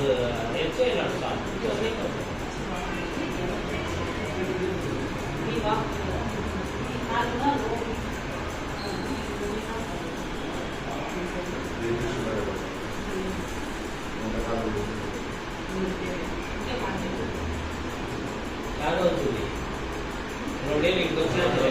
子连这点吧，做那个。地方，他那种。然后就，我这里都是。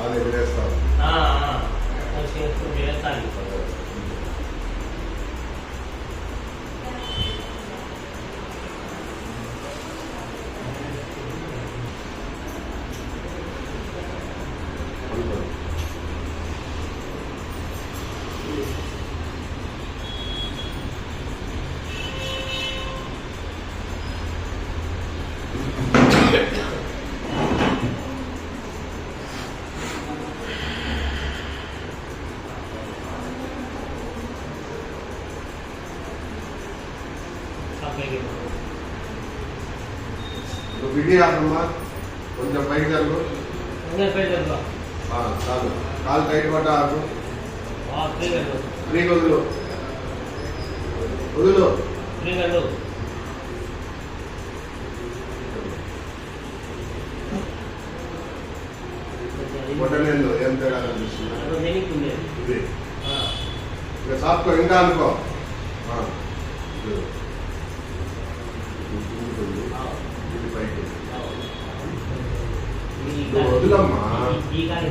అది ఎగిరేస్తాం చేస్తాను నువ్వు విడి ఆడమ్మా కొంచెం పైకి జరుగు ఆ, చాలు కాలు టైట్ పడ్డ ఆగు ఫ్రీగా వదులు వదులు కొట్టలేదు ఏం తేడా కనిపిస్తుంది? ఇది. ఇక సాఫ్ట్గా ఇంకా అనుకో. ఇది. ఇది కిందికి ఉంది. ఇది పైకి. ఉంది. నువ్వు వదిలమ్మా. ఈ కాదు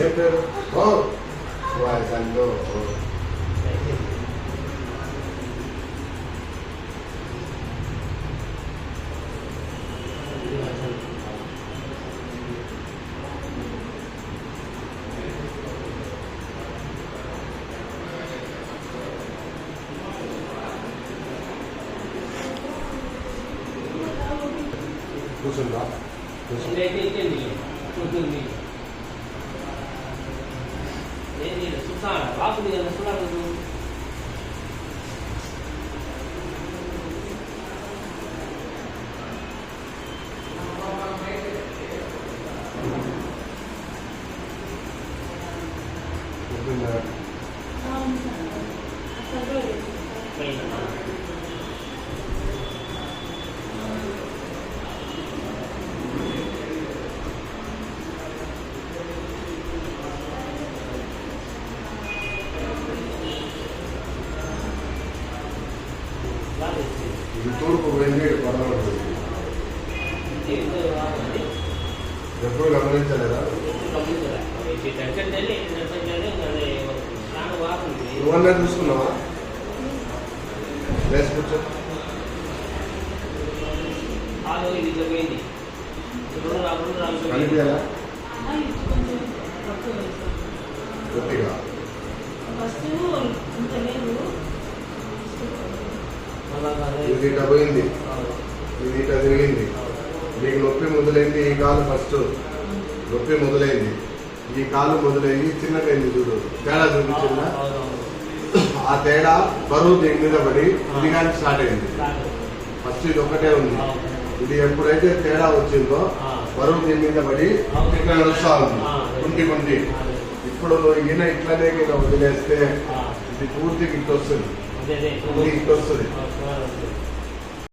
Yo creo, oh, guardando. Oh. 무슨가? 무슨? 네, 네, 네, 네. 얘네를 수사하라. 와그리는 수라그도 Thank you. ఇది తూర్పు పోయింది ఇటు ఎప్పుడు గమనించలేదా? నువ్వన్నా చూసుకున్నావా? లేచి కూర్చో. కనిపించాలా? గట్టిగా? ఇది ఇట పోయింది. ఇది ఇట తిరిగింది. మీకు నొప్పి మొదలైంది ఈ కాలు ఫస్ట్ నొప్పి మొదలైంది. ఈ కాలు మొదలైంది చిన్నకైంది చూడు. తేడా చూపించిందా? ఆ తేడా బరువు దీని మీద పడి ఇది కానీ స్టార్ట్ అయింది. ఫస్ట్ ఇది ఒకటే ఉంది. ఇది ఎప్పుడైతే తేడా వచ్చిందో బరువు దీని మీద పడి ఇక్కడ నడుస్తా ఉంది. కుంటి కుంటి. ఇప్పుడు ఈయన ఇట్లనే కింద వదిలేస్తే ఇది పూర్తిగా ఇటు వస్తుంది. de dentro. Listo.